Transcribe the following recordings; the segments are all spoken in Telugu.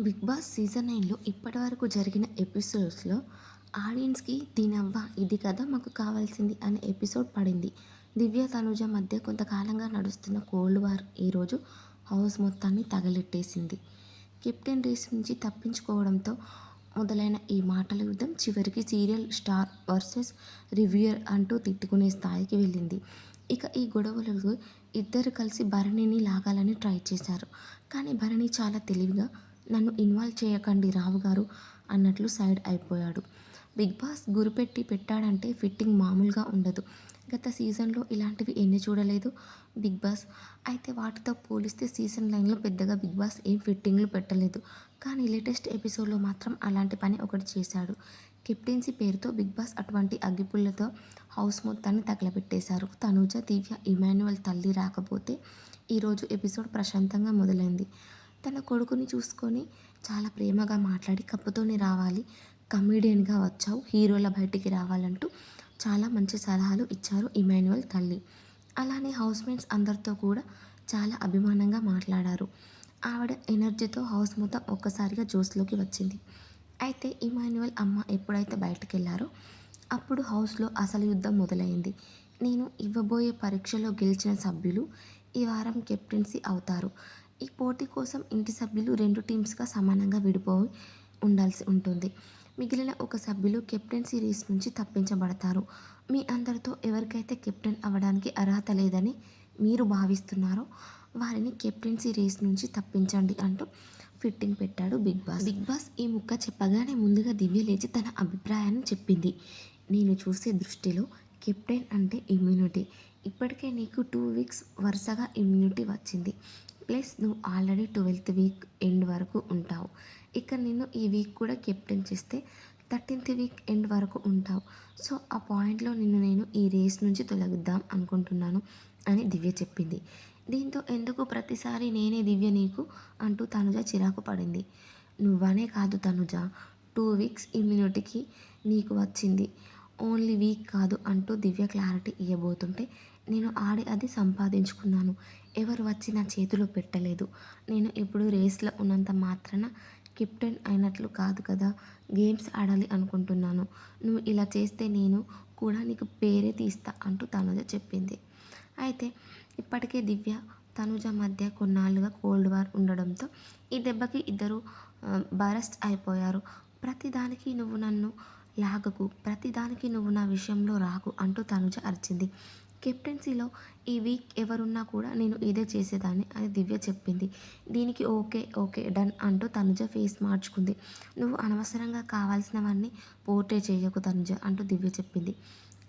బిగ్ బాస్ సీజన్ నైన్లో ఇప్పటి వరకు జరిగిన ఎపిసోడ్స్లో ఆడియన్స్కి దీనవ్వ ఇది కదా మాకు కావాల్సింది అనే ఎపిసోడ్ పడింది. దివ్య తనుజ మధ్య కొంతకాలంగా నడుస్తున్న కోల్డ్ వార్ ఈరోజు హౌస్ మొత్తాన్ని తగలెట్టేసింది. కెప్టెన్ రేస్ నుంచి తప్పించుకోవడంతో మొదలైన ఈ మాటల యుద్ధం చివరికి సీరియల్ స్టార్ వర్సెస్ రివ్యూయర్ అంటూ తిట్టుకునే స్థాయికి వెళ్ళింది. ఇక ఈ గొడవలకు ఇద్దరు కలిసి భరణిని లాగాలని ట్రై చేశారు. కానీ భరణి చాలా తెలివిగా నన్ను ఇన్వాల్వ్ చేయకండి రావు గారు అన్నట్లు సైడ్ అయిపోయాడు. బిగ్ బాస్ గురిపెట్టి పెట్టాడంటే ఫిట్టింగ్ మామూలుగా ఉండదు. గత సీజన్లో ఇలాంటివి ఎన్ని చూడలేదు బిగ్ బాస్. అయితే వాటితో పోలిస్తే సీజన్ లైన్లో పెద్దగా బిగ్ బాస్ ఏం ఫిట్టింగ్లు పెట్టలేదు. కానీ లేటెస్ట్ ఎపిసోడ్లో మాత్రం అలాంటి పని ఒకటి చేశాడు. కెప్టెన్సీ పేరుతో బిగ్ బాస్ అటువంటి అగ్గిపుల్లతో హౌస్ మొత్తాన్ని తగలబెట్టేశారు. తనుజ దివ్య ఇమాన్యువల్ తల్లి రాకపోతే ఈరోజు ఎపిసోడ్ ప్రశాంతంగా మొదలైంది. తన కొడుకుని చూసుకొని చాలా ప్రేమగా మాట్లాడి కప్పుతోనే రావాలి. కమెడియన్గా వచ్చావు. హీరోల బయటికి రావాలంటూ చాలా మంచి సలహాలు ఇచ్చారు ఇమాన్యువల్ తల్లి. అలానే హౌస్ మేట్స్ అందరితో కూడా చాలా అభిమానంగా మాట్లాడారు. ఆవిడ ఎనర్జీతో హౌస్ మొత్తం ఒక్కసారిగా జోస్లోకి వచ్చింది. అయితే ఇమాన్యువల్ అమ్మ ఎప్పుడైతే బయటకు వెళ్ళారో అప్పుడు హౌస్లో అసలు యుద్ధం మొదలైంది. నేను ఇవ్వబోయే పరీక్షలో గెలిచిన సభ్యులు ఈ వారం కెప్టెన్సీ అవుతారు. ఈ పోటీ కోసం ఇంటి సభ్యులు రెండు టీమ్స్గా సమానంగా విడిపోయి ఉండాల్సి ఉంటుంది. మిగిలిన ఒక సభ్యులు కెప్టెన్ సిరీస్ నుంచి తప్పించబడతారు. మీ అందరితో ఎవరికైతే కెప్టెన్ అవ్వడానికి అర్హత లేదని మీరు భావిస్తున్నారో వారిని కెప్టెన్సీ రేస్ నుంచి తప్పించండి అంటూ ఫిట్టింగ్ పెట్టాడు బిగ్ బాస్. బిగ్ బాస్ ఈ ముక్క చెప్పగానే ముందుగా దివ్య లేచి తన అభిప్రాయాన్ని చెప్పింది. నేను చూసే దృష్టిలో కెప్టెన్ అంటే ఇమ్యూనిటీ. ఇప్పటికే నీకు టూ వీక్స్ వరుసగా ఇమ్యూనిటీ వచ్చింది. ప్లస్ నువ్వు ఆల్రెడీ ట్వెల్త్ వీక్ ఎండ్ వరకు ఉంటావు. ఇక నిన్ను ఈ వీక్ కూడా కెప్టెన్ చేస్తే థర్టీన్త్ వీక్ ఎండ్ వరకు ఉంటావు. సో ఆ పాయింట్లో నిన్ను నేను ఈ రేస్ నుంచి తొలగిద్దాం అనుకుంటున్నాను అని దివ్య చెప్పింది. దీంతో ఎందుకు ప్రతిసారి నేనే దివ్య నీకు అంటూ తనుజ చిరాకు పడింది. నువ్వనే కాదు తనుజ టూ వీక్స్ ఇమ్యూనిటీకి నీకు వచ్చింది. ఓన్లీ వీక్ కాదు అంటూ దివ్య క్లారిటీ ఇవ్వబోతుంటే నేను ఆడి అది సంపాదించుకున్నాను. ఎవరు వచ్చి నా చేతిలో పెట్టలేదు. నేను ఇప్పుడు రేస్లో ఉన్నంత మాత్రాన కెప్టెన్ అయినట్లు కాదు కదా గేమ్స్ ఆడాలి అనుకుంటున్నాను. నువ్వు ఇలా చేస్తే నేను కూడా నీకు పేరే తీస్తా అంటూ తనుజ చెప్పింది. అయితే ఇప్పటికే దివ్య తనుజ మధ్య కొన్నాళ్ళుగా కోల్డ్ వార్ ఉండడంతో ఈ దెబ్బకి ఇద్దరు బరస్ట్ అయిపోయారు. ప్రతిదానికి నువ్వు నన్ను లాగకు ప్రతిదానికి నువ్వు నా విషయంలో రాకు అంటూ తనుజ అరిచింది. కెప్టెన్సీలో ఈ వీక్ ఎవరున్నా కూడా నేను ఇదే చేసేదాన్ని అని దివ్య చెప్పింది. దీనికి ఓకే ఓకే డన్ అంటూ తనుజ ఫేస్ మార్చుకుంది. నువ్వు అనవసరంగా కావాల్సినవన్నీ పోర్ట్రే చేయకు తనుజ అంటూ దివ్య చెప్పింది.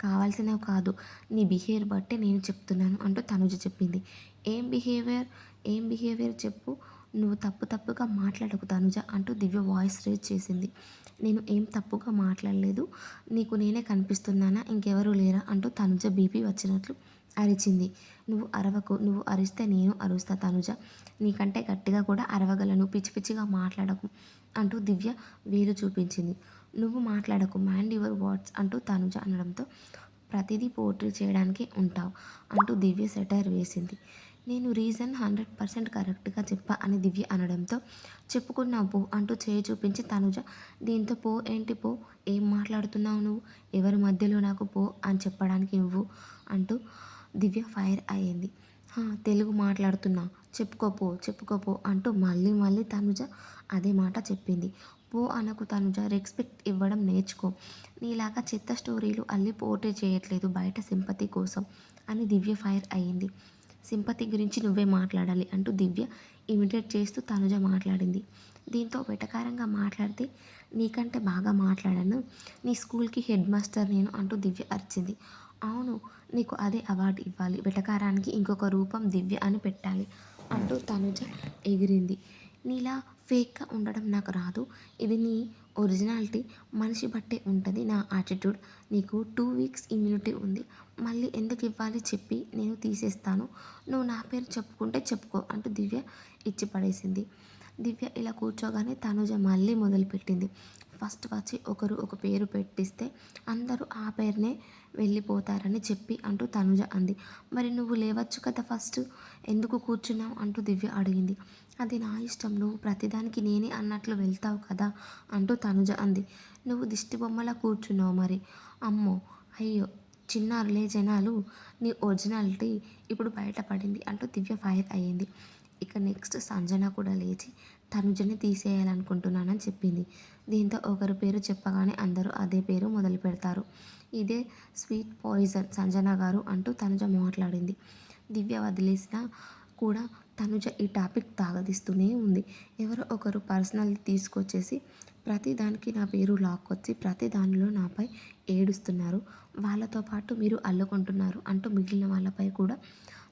కావాల్సినవి కాదు నీ బిహేవియర్ బట్టే నేను చెప్తున్నాను అంటూ తనుజ చెప్పింది. ఏం బిహేవియర్? ఏం బిహేవియర్ చెప్పు నువ్వు తప్పు తప్పుగా మాట్లాడకు తనుజ అంటూ దివ్య వాయిస్ రేజ్ చేసింది. నేను ఏం తప్పుగా మాట్లాడలేదు. నీకు నేనే కనిపిస్తున్నానా? ఇంకెవరూ లేరా? అంటూ తనుజ బీపీ వచ్చినట్లు అరిచింది. నువ్వు అరవకు నువ్వు అరిస్తే నేను అరుస్తా తనుజ. నీకంటే గట్టిగా కూడా అరవగలను పిచ్చి పిచ్చిగా మాట్లాడకు అంటూ దివ్య వేలు చూపించింది. నువ్వు మాట్లాడకు మైండ్ యువర్ వర్డ్స్ అంటూ తనుజ అనడంతో ప్రతిదీ పోర్ట్రీ చేయడానికి ఉంటావు అంటూ దివ్య సెటర్ వేసింది. నేను రీజన్ హండ్రెడ్ పర్సెంట్ కరెక్ట్గా చెప్పా అని దివ్య అనడంతో చెప్పుకున్నావు పో అంటూ చేయి చూపించి తనుజ దీంతో పో ఏంటి పో? ఏం మాట్లాడుతున్నావు నువ్వు? ఎవరి మధ్యలో నాకు పో అని చెప్పడానికి నువ్వు? అంటూ దివ్య ఫైర్ అయ్యింది. తెలుగు మాట్లాడుతున్నా. చెప్పుకోపో చెప్పుకోపో అంటూ మళ్ళీ మళ్ళీ తనుజ అదే మాట చెప్పింది. పో అనకు తనుజ రెస్పెక్ట్ ఇవ్వడం నేర్చుకో. నీలాగా చెత్త స్టోరీలు అల్లి పోటీ చేయట్లేదు బయట సింపతి కోసం అని దివ్య ఫైర్ అయ్యింది. సింపతి గురించి నువ్వే మాట్లాడాలి అంటూ దివ్య ఇమిటేట్ చేస్తూ తనుజ మాట్లాడింది. దీంతో వెటకారంగా మాట్లాడితే నీకంటే బాగా మాట్లాడాను నీ స్కూల్కి హెడ్ మాస్టర్ నేను అంటూ దివ్య అరిచింది. అవును నీకు అదే అవార్డు ఇవ్వాలి. వెటకారానికి ఇంకొక రూపం దివ్య అని పెట్టాలి అంటూ తనుజ ఎగిరింది. నీలా ఫేక్గా ఉండడం నాకు రాదు. ఇది నీ ఒరిజినాలిటీ. మనిషి బట్టే ఉంటుంది నా యాటిట్యూడ్. నీకు టూ వీక్స్ ఇమ్యూనిటీ ఉంది. మళ్ళీ ఎందుకు ఇవ్వాలి చెప్పి నేను తీసేస్తాను. నువ్వు నా పేరు చెప్పుకుంటే చెప్పుకో అంటూ దివ్య ఇచ్చి పడేసింది. దివ్య ఇలా కూర్చోగానే తనుజ మళ్ళీ మొదలుపెట్టింది. ఫస్ట్ వచ్చి ఒకరు ఒక పేరు పెట్టిస్తే అందరూ ఆ పేరునే వెళ్ళిపోతారని చెప్పి అంటూ తనుజ అంది. మరి నువ్వు లేవచ్చు కదా ఫస్ట్? ఎందుకు కూర్చున్నావు? అంటూ దివ్య అడిగింది. అది నా ఇష్టం నువ్వు ప్రతిదానికి నేనే అన్నట్లు వెళ్తావు కదా అంటూ తనుజ అంది. నువ్వు దిష్టి బొమ్మలా కూర్చున్నావు మరి. అమ్మో అయ్యో చిన్నారులే జనాలు నీ ఒరిజినాలిటీ ఇప్పుడు బయటపడింది అంటూ దివ్య ఫైర్ అయ్యింది. ఇక నెక్స్ట్ సంజన కూడా లేచి తనుజని తీసేయాలనుకుంటున్నానని చెప్పింది. దీంతో ఒకరి పేరు చెప్పగానే అందరూ అదే పేరు మొదలు పెడతారు. ఇదే స్వీట్ పాయిజన్ సంజన గారు అంటూ తనుజ మాట్లాడింది. దివ్య వదిలేసిన కూడా తనుజ ఈ టాపిక్ తాగదీస్తూనే ఉంది. ఎవరో ఒకరు పర్సనల్ తీసుకొచ్చేసి ప్రతి దానికి నా పేరు లాక్కొచ్చి ప్రతి దానిలో నాపై ఏడుస్తున్నారు. వాళ్ళతో పాటు మీరు అల్లుకుంటున్నారు అంటూ మిగిలిన వాళ్ళపై కూడా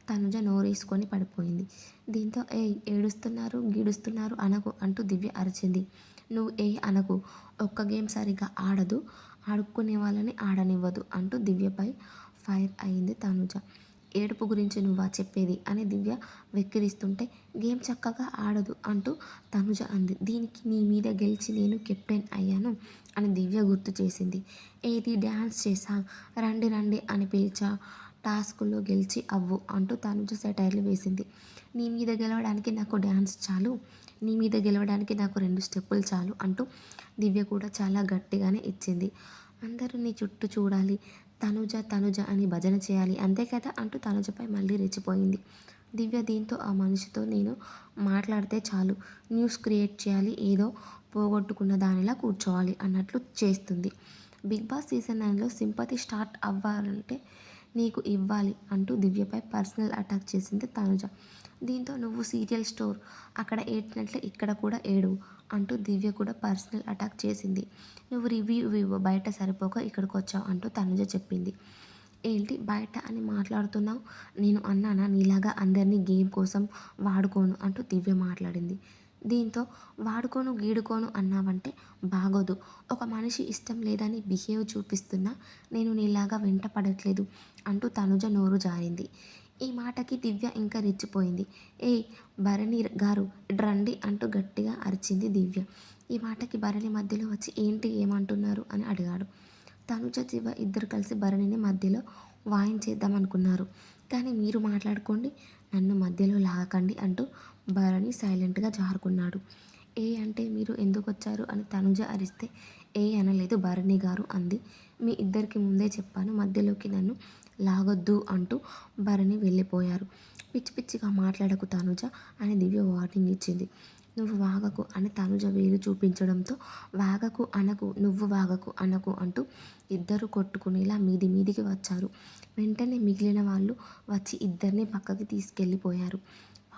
తనుజ నోరేసుకొని పడిపోయింది. దీంతో ఏ ఏడుస్తున్నారు గీడుస్తున్నారు అనకు అంటూ దివ్య అరిచింది. నువ్వు ఏ అనకు ఒక్క గేమ్ సరిగా ఆడదు ఆడుకునే వాళ్ళని ఆడనివ్వదు అంటూ దివ్యపై ఫైర్ అయింది తనుజ. ఏడుపు గురించి నువ్వా చెప్పేది? అని దివ్య వెక్కిరిస్తుంటే గేమ్ చక్కగా ఆడదు అంటూ తనుజ అంది. దీనికి నీ మీద గెలిచి నేను కెప్టెన్ అయ్యాను అని దివ్య గుర్తు చేసింది. ఏది డ్యాన్స్ చేసా? రండి రండి అని పిలిచా. టాస్కుల్లో గెలిచి అవ్వు అంటూ తనుజ సెటైర్లు వేసింది. నీ మీద గెలవడానికి నాకు డ్యాన్స్ చాలు. నీ మీద గెలవడానికి నాకు రెండు స్టెప్పులు చాలు అంటూ దివ్య కూడా చాలా గట్టిగానే ఇచ్చింది. అందరూ నీ చుట్టూ చూడాలి. తనుజ తనుజ అని భజన చేయాలి. అంతే కదా? అంటూ తనుజపై మళ్ళీ రెచ్చిపోయింది. దివ్య దీంతో ఆ మనిషితో నేను మాట్లాడితే చాలు. న్యూస్ క్రియేట్ చేయాలి. ఏదో పోగొట్టుకున్న దానిలా కూర్చోవాలి అన్నట్లు చేస్తుంది. బిగ్ బాస్ సీజన్ నైన్లో సింపతి స్టార్ట్ అవ్వాలంటే నీకు ఇవ్వాలి అంటూ దివ్యపై పర్సనల్ అటాక్ చేసింది తనుజ. దీంతో నువ్వు సీరియల్ స్టోర్ అక్కడ ఏడ్చినట్లే ఇక్కడ కూడా ఏడు అంటూ దివ్య కూడా పర్సనల్ అటాక్ చేసింది. నువ్వు రివ్యూ ఇవ్వు బయట సరిపోక ఇక్కడికి వచ్చావు అంటూ తనుజ చెప్పింది. ఏంటి బయట అని మాట్లాడుతున్నావు? నేను అన్నానా? నీలాగా అందరినీ గేమ్ కోసం వాడుకోను అంటూ దివ్య మాట్లాడింది. దీంతో వాడుకోను గీడుకోను అన్నావంటే బాగోదు. ఒక మనిషి ఇష్టం లేదని బిహేవ్ చూపిస్తున్నా నేను నీలాగా వెంట పడట్లేదు అంటూ తనుజ నోరు జారింది. ఈ మాటకి దివ్య ఇంకా రెచ్చిపోయింది. ఏ భరణి గారు రండి అంటూ గట్టిగా అరిచింది దివ్య. ఈ మాటకి భరణి మధ్యలో వచ్చి ఏంటి ఏమంటున్నారు అని అడిగాడు. తనుజ శివ ఇద్దరు కలిసి భరణిని మధ్యలో వాయించేద్దామనుకున్నారు కానీ మీరు మాట్లాడుకోండి నన్ను మధ్యలో లాగకండి అంటూ భరణి సైలెంట్గా జారుకున్నాడు. ఏ అంటే మీరు ఎందుకు వచ్చారు అని తనుజ అరిస్తే ఏ అనలేదు భరణి గారు అంది. మీ ఇద్దరికి ముందే చెప్పాను మధ్యలోకి నన్ను లాగొద్దు అంటూ భరణి వెళ్ళిపోయారు. పిచ్చి పిచ్చిగా మాట్లాడకు తనుజ అని దివ్య వార్నింగ్ ఇచ్చింది. నువ్వు వాగకు అని తనుజ వేలు చూపించడంతో వాగకు అనకు నువ్వు వాగకు అనకు అంటూ ఇద్దరు కొట్టుకునేలా మీది మీదికి వచ్చారు. వెంటనే మిగిలిన వాళ్ళు వచ్చి ఇద్దరిని పక్కకి తీసుకెళ్ళిపోయారు.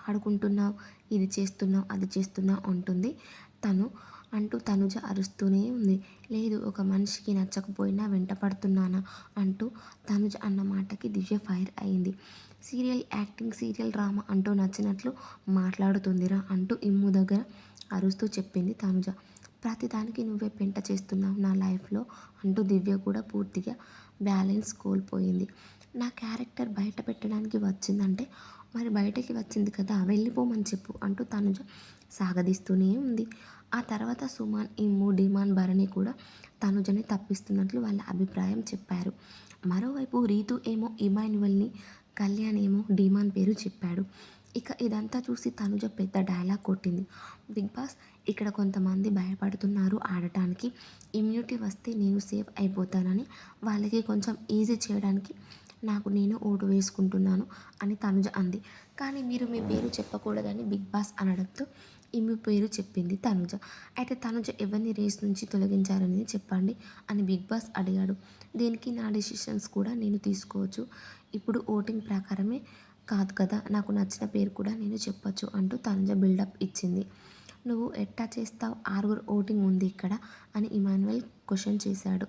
ఆడుకుంటున్నావు ఇది చేస్తున్నావు అది చేస్తున్నావు అంటుంది తను. అంటూ తనుజ అరుస్తూనే ఉంది. లేదు ఒక మనిషికి నచ్చకపోయినా వెంట పడుతున్నానా అంటూ తనుజ అన్న మాటకి దివ్య ఫైర్ అయింది. సీరియల్ యాక్టింగ్ సీరియల్ డ్రామా అంటూ నచ్చినట్లు మాట్లాడుతుందిరా అంటూ ఇమ్ము దగ్గర అరుస్తూ చెప్పింది తనుజ. ప్రతిదానికి నువ్వే పెంట చేస్తున్నావు నా లైఫ్లో అంటూ దివ్య కూడా పూర్తిగా బ్యాలెన్స్ కోల్పోయింది. నా క్యారెక్టర్ బయట పెట్టడానికి వచ్చిందంటే మరి బయటకి వచ్చింది కదా వెళ్ళిపోమని చెప్పు అంటూ తనుజ సాగదీస్తూనే ఉంది. ఆ తర్వాత సుమాన్ ఇమ్ము డిమాన్ భరణి కూడా తనుజని తప్పిస్తున్నట్లు వాళ్ళ అభిప్రాయం చెప్పారు. మరోవైపు రీతు ఏమో ఇమాన్యువల్ని కళ్యాణ్ ఏమో డిమాన్ పేరు చెప్పాడు. ఇక ఇదంతా చూసి తనుజ పెద్ద డైలాగ్ కొట్టింది. బిగ్ బాస్ ఇక్కడ కొంతమంది భయపడుతున్నారు ఆడటానికి. ఇమ్యూనిటీ వస్తే నేను సేఫ్ అయిపోతానని వాళ్ళకి కొంచెం ఈజీ చేయడానికి నాకు నేను ఓటు వేసుకుంటున్నాను అని తనుజ అంది. కానీ మీరు మీ పేరు చెప్పకూడదని బిగ్ బాస్ అనడంతో ఈమె పేరు చెప్పింది తనుజ. అయితే తనుజ ఎవరిని రేస్ నుంచి తొలగించారని చెప్పండి అని బిగ్ బాస్ అడిగాడు. దీనికి నా డిసిషన్స్ కూడా నేను తీసుకోవచ్చు. ఇప్పుడు ఓటింగ్ ప్రకారమే కాదు కదా నాకు నచ్చిన పేరు కూడా నేను చెప్పొచ్చు అంటూ తనుజ బిల్డప్ ఇచ్చింది. నువ్వు ఎట్టా చేస్తావు? ఆరుగురు ఓటింగ్ ఉంది ఇక్కడ అని ఇమాన్యువల్ క్వశ్చన్ చేశాడు.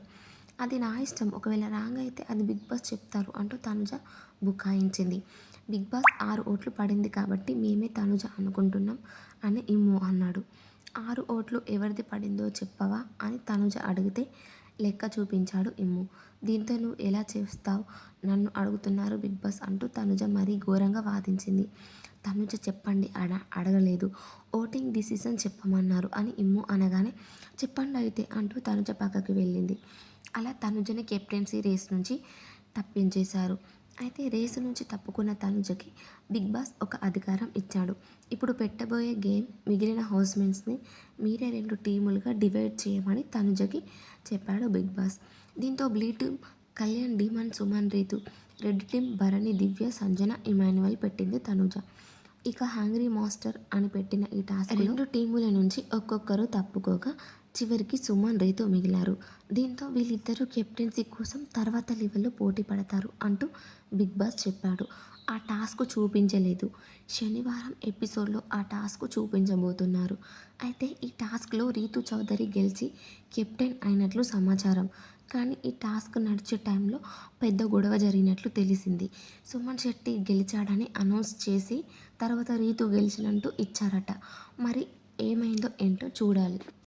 అది నా ఇష్టం. ఒకవేళ రాంగ్ అయితే అది బిగ్ బాస్ చెప్తారు అంటూ తనుజ బుకాయించింది. బిగ్ బాస్ ఆరు ఓట్లు పడింది కాబట్టి మేమే తనుజ అనుకుంటున్నాం అని ఇమ్ము అన్నాడు. ఆరు ఓట్లు ఎవరిది పడిందో చెప్పవా అని తనుజ అడిగితే లెక్క చూపించాడు ఇమ్ము దీంతో నువ్వు ఎలా చేస్తావు? నన్ను అడుగుతున్నారు బిగ్ బాస్ అంటూ తనుజ మరీ ఘోరంగా వాదించింది. తనుజ చెప్పండి అడ అడగలేదు. ఓటింగ్ డిసిషన్ చెప్పమన్నారు అని ఇమ్ము అనగానే చెప్పండి అయితే అంటూ తనుజ పక్కకి వెళ్ళింది. అలా తనుజని కెప్టెన్సీ రేస్ నుంచి తప్పించేశారు. అయితే రేసు నుంచి తప్పుకున్న తనుజకి బిగ్ బాస్ ఒక అధికారం ఇచ్చాడు. ఇప్పుడు పెట్టబోయే గేమ్ మిగిలిన హౌస్మేట్స్ని మీరే రెండు టీములుగా డివైడ్ చేయమని తనుజకి చెప్పాడు బిగ్ బాస్. దీంతో blue team Kalyan Demon Suman Ritu red team Bharani Divya Sanjana Emmanuel పెట్టింది తనుజ. ఇక హ్యాంగ్రీ మాస్టర్ అని పెట్టిన ఈ టాస్క్ రెండు టీముల నుంచి ఒక్కొక్కరు తప్పుకోగా చివరికి సుమన్ రీతు మిగిలారు. దీంతో వీళ్ళిద్దరూ కెప్టెన్సీ కోసం తర్వాత లెవెల్లో పోటీ పడతారు అంటూ బిగ్ బాస్ చెప్పాడు. ఆ టాస్క్ చూపించలేదు. శనివారం ఎపిసోడ్లో ఆ టాస్క్ చూపించబోతున్నారు. అయితే ఈ టాస్క్లో రీతు చౌదరి గెలిచి కెప్టెన్ అయినట్లు సమాచారం. కానీ ఈ టాస్క్ నడిచే టైంలో పెద్ద గొడవ జరిగినట్లు తెలిసింది. సుమన్ శెట్టి గెలిచాడని అనౌన్స్ చేసి తర్వాత రీతు గెలిచినట్టు ఇచ్చారట. మరి ఏమైందో ఏంటో చూడాలి.